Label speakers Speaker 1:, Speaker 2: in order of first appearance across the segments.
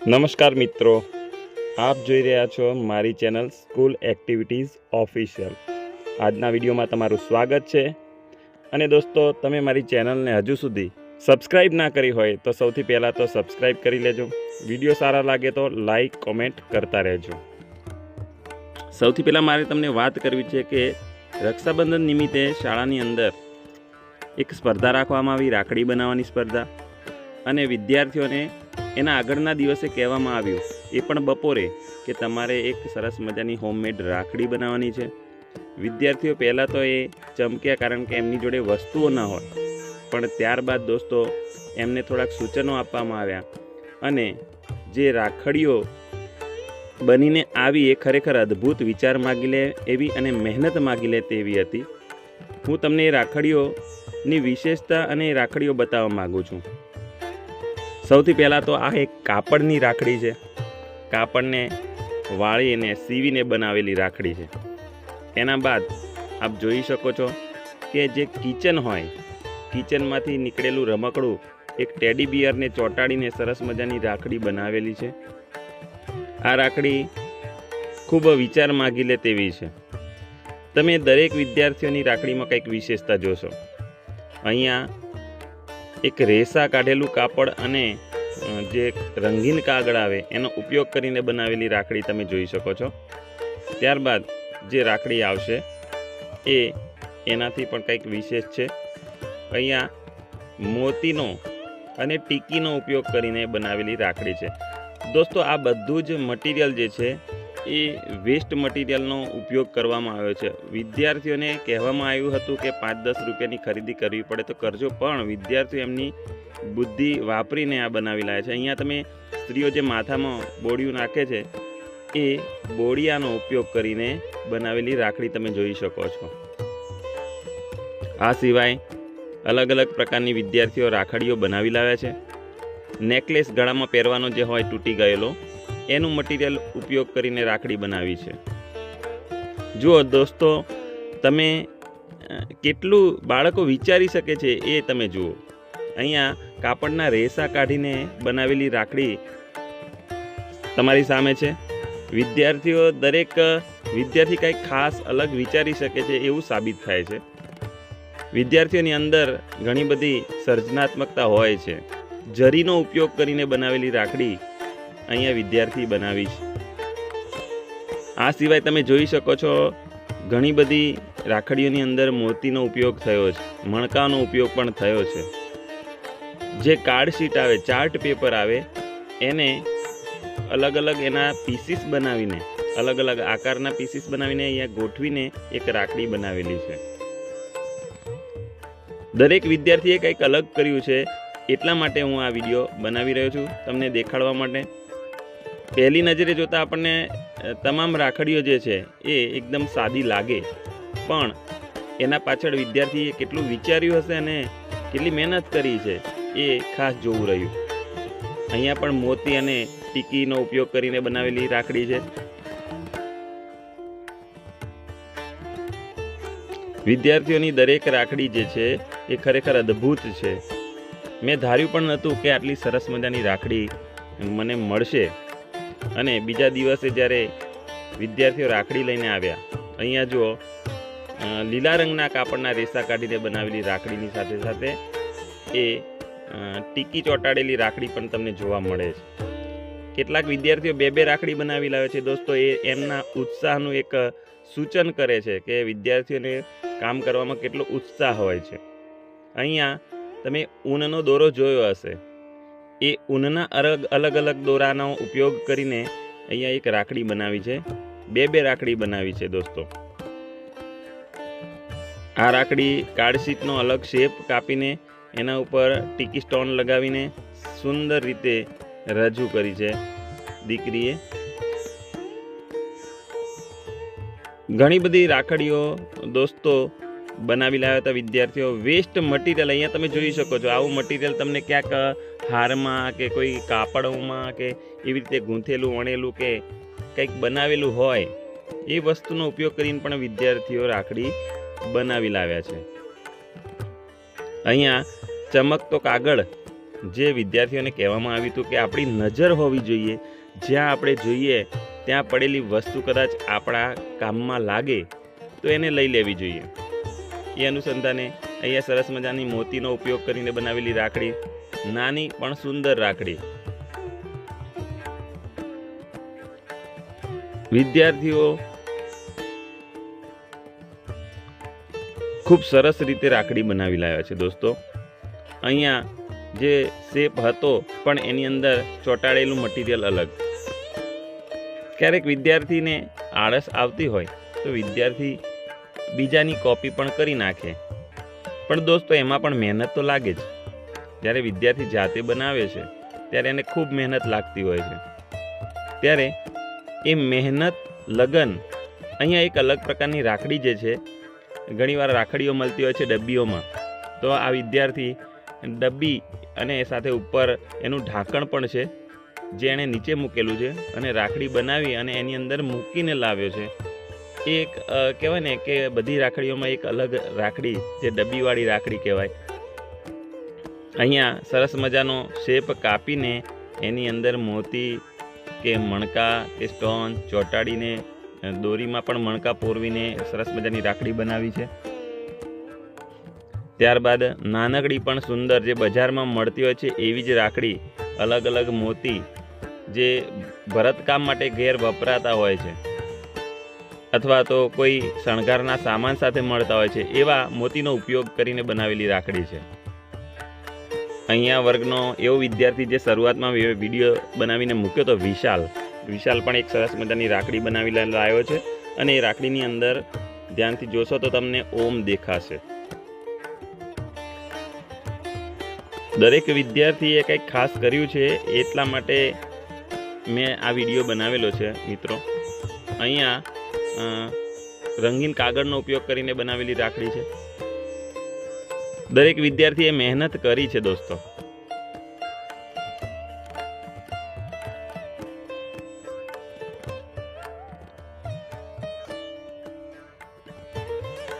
Speaker 1: નમસ્કાર મિત્રો, આપ જોઈ રહ્યા છો મારી ચેનલ સ્કૂલ એક્ટિવિટીઝ ઓફિશિયલ. આજના વિડીયોમાં તમારું સ્વાગત છે. અને દોસ્તો, તમે મારી ચેનલને હજુ સુધી સબસ્ક્રાઈબ ના કરી હોય તો સૌથી પહેલાં તો સબસ્ક્રાઈબ કરી લેજો. વીડિયો સારા લાગે તો લાઈક કોમેન્ટ કરતા રહેજો. સૌથી પહેલાં મારે તમને વાત કરવી છે કે રક્ષાબંધન નિમિત્તે શાળાની અંદર એક સ્પર્ધા રાખવામાં આવી, રાખડી બનાવવાની સ્પર્ધા. અને વિદ્યાર્થીઓને એના આગળના દિવસે કહેવામાં આવ્યું, એ પણ બપોરે, કે તમારે એક સરસ મજાની હોમમેડ રાખડી બનાવવાની છે. વિદ્યાર્થીઓ પહેલાં તો એ ચમક્યા કારણ કે એમની જોડે વસ્તુઓ ન હોય. પણ ત્યારબાદ દોસ્તો, એમને થોડાક સૂચનો આપવામાં આવ્યા. અને જે રાખડીઓ બનીને આવી એ ખરેખર અદ્ભુત વિચાર માગી લે એવી અને મહેનત માગી લે તેવી હતી. હું તમને એ રાખડીઓની વિશેષતા અને એ રાખડીઓ બતાવવા માગું છું. સૌથી પહેલાં તો આ એક કાપડની રાખડી છે. કાપડને વાળીને સીવીને બનાવેલી રાખડી છે. એના બાદ આપ જોઈ શકો છો કે જે કિચન હોય, કિચનમાંથી નીકળેલું રમકડું એક ટેડી બિયરને ચોંટાડીને સરસ મજાની રાખડી બનાવેલી છે. આ રાખડી ખૂબ વિચાર માગી લે તેવી છે. તમે દરેક વિદ્યાર્થીઓની રાખડીમાં કંઈક વિશેષતા જોશો. અહીંયા એક રેસા કાઢેલું કાપડ અને જે રંગીન કાગળ આવે, એનો ઉપયોગ કરીને બનાવેલી રાખડી તમે જોઈ શકો છો. ત્યારબાદ જે રાખડી આવશે, એ એનાથી પણ કંઈક વિશેષ છે. અહીંયા મોતીનો અને ટીકીનો ઉપયોગ કરીને બનાવેલી રાખડી છે. દોસ્તો, આ બધું જ મટીરિયલ જે છે એ વેસ્ટ મટીરિયલનો ઉપયોગ કરવામાં આવ્યો છે. વિદ્યાર્થીઓને કહેવામાં આવ્યું હતું કે પાંચ દસ રૂપિયાની ખરીદી કરવી પડે તો કરજો, પણ વિદ્યાર્થીઓ એમની બુદ્ધિ વાપરીને આ બનાવી લાવે છે. અહીંયા તમે સ્ત્રીઓ જે માથામાં બોડિયું નાખે છે, એ બોડિયાનો ઉપયોગ કરીને બનાવેલી રાખડી તમે જોઈ શકો છો. આ સિવાય અલગ અલગ પ્રકારની વિદ્યાર્થીઓ રાખડીઓ બનાવી લાવ્યા છે. નેકલેસ ગળામાં પહેરવાનો જે હોય તૂટી ગયેલો એનું મટીરિયલ ઉપયોગ કરીને રાખડી બનાવી છે. જુઓ દોસ્તો, તમે કેટલું બાળકો વિચારી શકે છે એ તમે જુઓ. અહીંયા કાપડના રેસા કાઢીને બનાવેલી રાખડી તમારી સામે છે. વિદ્યાર્થીઓ દરેક, વિદ્યાર્થી કંઈક ખાસ અલગ વિચારી શકે છે એવું સાબિત થાય છે. વિદ્યાર્થીઓની અંદર ઘણી બધી સર્જનાત્મકતા હોય છે. જરીનો ઉપયોગ કરીને બનાવેલી રાખડી અહીંયા વિદ્યાર્થી બનાવી છે આ સિવાય તમે જોઈ શકો છો, ઘણી બધી રાખડીઓની અંદર મોતીનો ઉપયોગ થયો છે, મણકાનો ઉપયોગ પણ થયો છે. જે કાર્ડ શીટ આવે ચાર્ટ પેપર આવે, એને અલગ અલગ એના પીસીસ બનાવીને, અલગ અલગ આકારના પીસીસ બનાવીને અહીંયા ગોઠવીને એક રાખડી બનાવેલી છે. દરેક વિદ્યાર્થીએ કંઈક અલગ કર્યું છે, એટલા માટે હું આ વીડિયો બનાવી રહ્યો છું, તમને દેખાડવા માટે. પહેલી નજરે જોતાં આપણને તમામ રાખડીઓ જે છે, એ એકદમ સાદી લાગે. પણ એના પાછળ વિદ્યાર્થીએ કેટલું વિચાર્યું હશે અને કેટલી મહેનત કરી છે, એ ખાસ જોવું રહ્યું. અહીંયા પણ મોતી અને ટીકીનો ઉપયોગ કરીને બનાવેલી રાખડી છે. વિદ્યાર્થીઓની દરેક રાખડી જે છે, એ ખરેખર અદ્ભુત છે. મેં ધાર્યું પણ નહોતું કે આટલી સરસ મજાની રાખડી મને મળશે. અને બીજા દિવસે જ્યારે વિદ્યાર્થીઓ રાખડી લઈને આવ્યા, અહીંયા જુઓ લીલા રંગના કાપડના રેસા કાઢીને બનાવેલી રાખડીની સાથે સાથે એ ટીકી ચોંટાડેલી રાખડી પણ તમને જોવા મળે છે. કેટલાક વિદ્યાર્થીઓ બે બે રાખડી બનાવી લાવે છે. દોસ્તો, એ એમના ઉત્સાહનું એક સૂચન કરે છે કે વિદ્યાર્થીઓને કામ કરવામાં કેટલો ઉત્સાહ હોય છે. અહીંયા તમે ઊનનો દોરો જોયો હશે. એ ઊનના અલગ અલગ અલગ દોરાનો ઉપયોગ કરીને અહીંયા એક રાખડી બનાવી છે. બે બે રાખડી બનાવી છે દોસ્તો. આ રાખડી કાર્ડશીટનો અલગ શેપ કાપીને એના ઉપર ટીકી સ્ટોન લગાવીને સુંદર રીતે રજૂ કરી છે દીકરીએ. ઘણી બધી રાખડીઓ દોસ્તો બનાવી લાવ્યા હતા વિદ્યાર્થીઓ. વેસ્ટ મટીરિયલ અહીંયા તમે જોઈ શકો છો. આવું મટીરિયલ તમને ક્યાંક હારમાં કે કોઈ કાપડમાં કે એવી રીતે ગૂંથેલું, વણેલું કે કંઈક બનાવેલું હોય, એ વસ્તુનો ઉપયોગ કરીને પણ વિદ્યાર્થીઓ રાખડી બનાવી લાવ્યા છે. અહીંયા ચમકતો કાગળ. જે વિદ્યાર્થીઓને કહેવામાં આવ્યું હતું કે આપણી નજર હોવી જોઈએ. જ્યાં આપણે જોઈએ, ત્યાં પડેલી વસ્તુ કદાચ આપણા કામમાં લાગે, તો એને લઈ લેવી જોઈએ. એ અનુસંધાને અહીંયા સરસ મજાની મોતીનો ઉપયોગ કરીને બનાવેલી રાખડી. નાની પણ સુંદર રાખડી. વિદ્યાર્થીઓ, ખૂબ સરસ રીતે રાખડી બનાવી લાવ્યા છે દોસ્તો. અહીંયા જે શેપ હતો, પણ એની અંદર ચોંટાડેલું મટીરિયલ અલગ. ક્યારેક વિદ્યાર્થીને આળસ આવતી હોય, તો વિદ્યાર્થી બીજાની કોપી પણ કરી નાખે. પણ દોસ્તો, એમાં પણ મહેનત તો લાગે જ. જ્યારે વિદ્યાર્થી જાતે બનાવે છે, ત્યારે એને ખૂબ મહેનત લાગતી હોય છે. ત્યારે એ મહેનત, લગન અહીંયા એક અલગ પ્રકારની રાખડી જે છે, ઘણીવાર રાખડીઓ મળતી હોય છે ડબ્બીઓમાં. તો આ વિદ્યાર્થી ડબ્બી અને એ સાથે ઉપર એનું ઢાંકણ પણ છે, જે એણે નીચે મૂકેલું છે અને રાખડી બનાવી અને એની અંદર મૂકીને લાવ્યો છે. એ એક કહેવાય ને કે બધી રાખડીઓમાં એક અલગ રાખડી, જે ડબ્બીવાળી રાખડી કહેવાય. અહીંયા સરસ મજાનો શેપ કાપીને એની અંદર મોતી કે મણકા કે સ્ટોન ચોંટાડીને દોરીમાં પણ મણકા પોરવીને સરસ મજાની રાખડી બનાવી છે. ત્યારબાદ નાનકડી પણ સુંદર જે બજારમાં મળતી હોય છે એવી જ રાખડી, અલગ અલગ મોતી જે ભરતકામ માટે ઘેર વપરાતા હોય છે. અથવા તો કોઈ શણગારના સામાન સાથે મળતા હોય છે, એવા મોતીનો ઉપયોગ કરીને બનાવેલી રાખડી છે. અહીંયા વર્ગનો એવો વિદ્યાર્થી જે શરૂઆતમાં વીડિયો બનાવીને મૂક્યો તો વિશાલ. વિશાલ પણ એક સરસ મજાની રાખડી બનાવી લાવ્યો છે અને એ રાખડીની અંદર ધ્યાનથી જોશો તો તમને ઓમ દેખાશે. દરેક વિદ્યાર્થીએ કંઈક ખાસ કર્યું છે, એટલા માટે મેં આ વીડિયો બનાવેલો છે, મિત્રો. અહીંયા રંગીન કાગળનો ઉપયોગ કરીને બનાવેલી રાખડી છે. દરેક વિદ્યાર્થીએ મહેનત કરી છે દોસ્તો.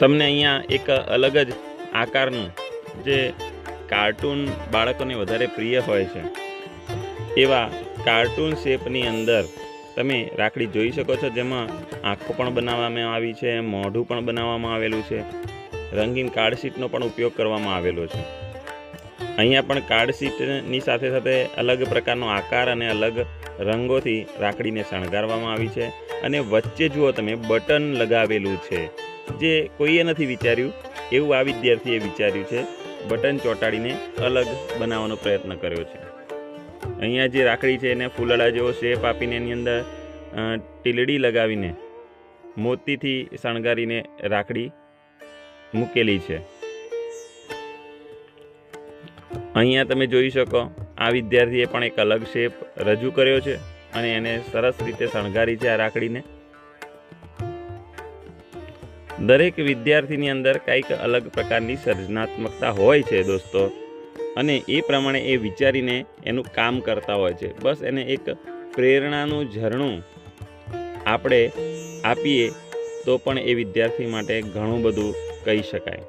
Speaker 1: તમને અહીંયા એક અલગ જ આકારનું જે કાર્ટૂન બાળકોને વધારે પ્રિય હોય છે. એવા કાર્ટૂન શેપની અંદર તમે રાખડી જોઈ શકો છો જેમાં આંખો પણ બનાવવામાં આવી છે, મોઢું પણ બનાવવામાં આવેલું છે. રંગીન કાર્ડશીટનો પણ ઉપયોગ કરવામાં આવેલો છે. અહીંયા પણ કાર્ડશીટની સાથે સાથે અલગ પ્રકારનો આકાર અને અલગ રંગોથી રાખડીને શણગારવામાં આવી છે. અને વચ્ચે જુઓ તમે બટન લગાવેલું છે. જે કોઈએ નથી વિચાર્યું, એવું આ વિદ્યાર્થીએ વિચાર્યું છે. બટન ચોંટાડીને અલગ બનાવવાનો પ્રયત્ન કર્યો છે. અહીંયા જે રાખડી છે એને ફૂલડા જેવો શેપ આપીને એની અંદર ટીલડી લગાવીને મોતીથી શણગારીને રાખડી મૂકેલી છે. અહીંયા તમે જોઈ શકો, આ વિદ્યાર્થીએ પણ એક અલગ શેપ રજૂ કર્યો છે અને એને સરસ રીતે શણગારી છે આ રાખડીને. દરેક વિદ્યાર્થીની અંદર કંઈક અલગ પ્રકારની સર્જનાત્મકતા હોય છે દોસ્તો. અને એ પ્રમાણે એ વિચારીને એનું કામ કરતા હોય છે. બસ એને એક પ્રેરણાનું ઝરણું આપણે આપીએ તો પણ એ વિદ્યાર્થી માટે ઘણું બધું કહી શકાય.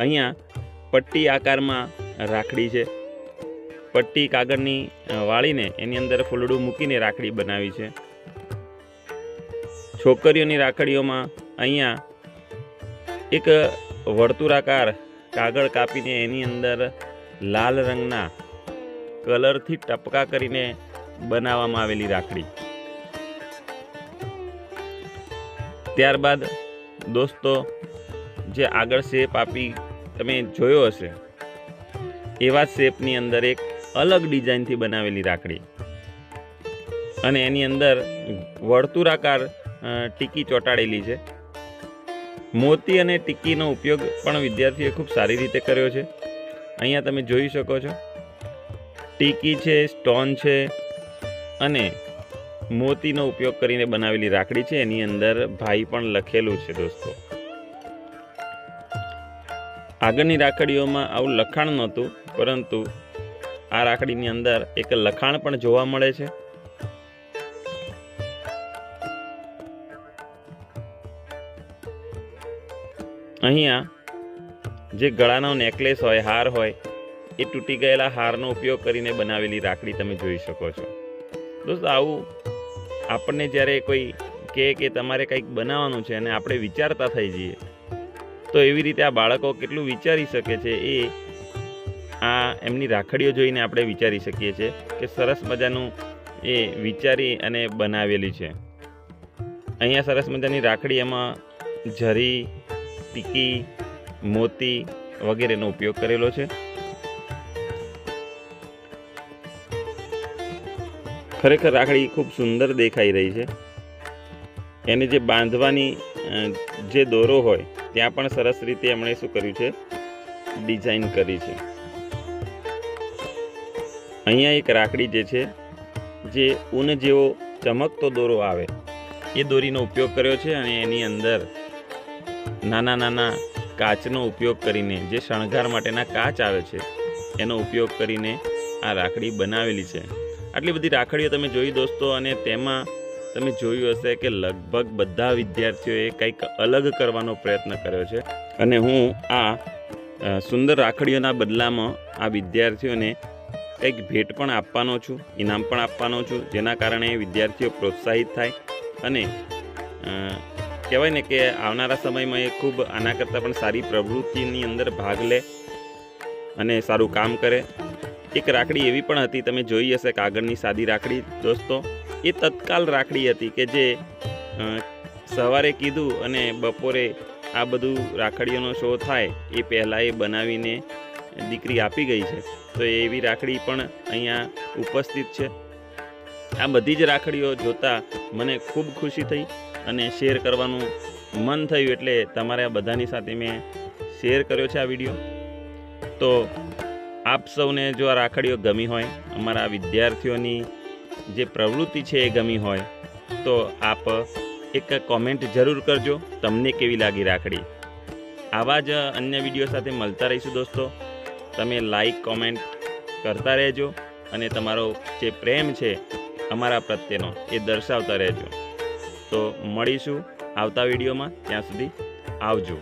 Speaker 1: અહીંયા પટ્ટી આકારમાં રાખડી છે. પટ્ટી કાગળની વાળીને એની અંદર ફૂલડું મૂકીને રાખડી બનાવી છે. છોકરીઓની રાખડીઓમાં અહીંયા એક વર્તુળાકાર કાગળ કાપીને એની અંદર લાલ રંગના કલરથી ટપકા કરીને બનાવવામાં આવેલી રાખડી. ત્યારબાદ દોસ્તો, જે આગળ શેપ આપી તમે જોયો હશે, એવા શેપની અંદર એક અલગ ડિઝાઇનથી બનાવેલી રાખડી. અને એની અંદર વર્તુળાકાર ટીકી ચોંટાડેલી છે. મોતી અને ટીકીનો ઉપયોગ પણ વિદ્યાર્થીએ ખૂબ સારી રીતે કર્યો છે. અહીંયા તમે જોઈ શકો છો. ટીકી છે, સ્ટોન છે અને મોતીનો ઉપયોગ કરીને બનાવેલી રાખડી છે. એની અંદર ભાઈ પણ લખેલું છે દોસ્તો. આગળની રાખડીઓમાં આવું લખાણ નહોતું, પરંતુ આ રાખડીની અંદર એક લખાણ પણ જોવા મળે છે. અહીંયા જે ગળાનો નેકલેસ હોય, હાર હોય, એ તૂટી ગયેલા હારનો ઉપયોગ કરીને બનાવેલી રાખડી તમે જોઈ શકો છો. દોસ્તો, આવું આપણને જ્યારે કોઈ કહે કે તમારે કંઈક બનાવવાનું છે અને આપણે વિચારતા થઈ જઈએ, તો એવી રીતે આ બાળકો કેટલું વિચારી શકે છે એ આ એમની રાખડીઓ જોઈને આપણે વિચારી શકીએ છીએ કે સરસ મજાનું એ વિચારી અને બનાવેલી છે. અહીંયા સરસ મજાની રાખડી એમાં જરી ટીકી મોતી વગેરેનો ઉપયોગ કરેલો છે. ખરેખર રાખડી ખૂબ સુંદર દેખાઈ રહી છે. એને જે બાંધવાની જે દોરો હોય, ત્યાં પણ સરસ રીતે એમણે શું કર્યું છે? ડિઝાઇન કરી છે. અહીંયા એક રાખડી જે છે, જે ઊન જેવો ચમકતો દોરો આવે, એ દોરીનો ઉપયોગ કર્યો છે અને એની અંદર નાના નાના કાચનો ઉપયોગ કરીને જે શણગાર માટેના કાચ આવે છે, એનો ઉપયોગ કરીને આ રાખડી બનાવેલી છે. આટલી બધી રાખડીઓ તમે જોઈ દોસ્તો, અને તેમાં તમે જોયું હશે કે લગભગ બધા વિદ્યાર્થીઓએ કંઈક અલગ કરવાનો પ્રયત્ન કર્યો છે. અને હું આ સુંદર રાખડીઓના બદલામાં આ વિદ્યાર્થીઓને કંઈક ભેટ પણ આપવાનો છું, ઇનામ પણ આપવાનો છું, જેના કારણે વિદ્યાર્થીઓ પ્રોત્સાહિત થાય અને કહેવાય ને કે આવનારા સમયમાં એ ખૂબ આના કરતાં પણ સારી પ્રવૃત્તિની અંદર ભાગ લે અને સારું કામ કરે. એક રાખડી એવી પણ હતી, તમે જોઈ હશે કાગળની સાદી રાખડી, દોસ્તો, એ તત્કાલ રાખડી હતી કે જે સવારે કીધું અને બપોરે આ બધું રાખડીઓનો શો થાય, એ પહેલાં એ બનાવીને દીકરી આપી ગઈ છે. તો એવી રાખડી પણ અહીંયા ઉપસ્થિત છે. આ બધી જ રાખડીઓ જોતાં મને ખૂબ ખુશી થઈ. અને શેર કરવાનું મન થયું એટલે તમારા બધાની સાથે મેં શેર કર્યો છે આ વીડિયો તો આપ સૌને જો આ રાખડીઓ ગમી હોય, અમારા વિદ્યાર્થીઓની જે પ્રવૃત્તિ છે એ ગમી હોય, તો આપ એક કોમેન્ટ જરૂર કરજો, તમને કેવી લાગી રાખડી. આવા જ અન્ય વીડિયો સાથે મળતા રહીશું દોસ્તો. તમે લાઈક કોમેન્ટ કરતા રહેજો અને તમારો જે પ્રેમ છે, અમારા પ્રત્યેનો એ દર્શાવતા રહેજો. તો મળીશું આવતા વિડીયોમાં. ત્યાં સુધી આવજો.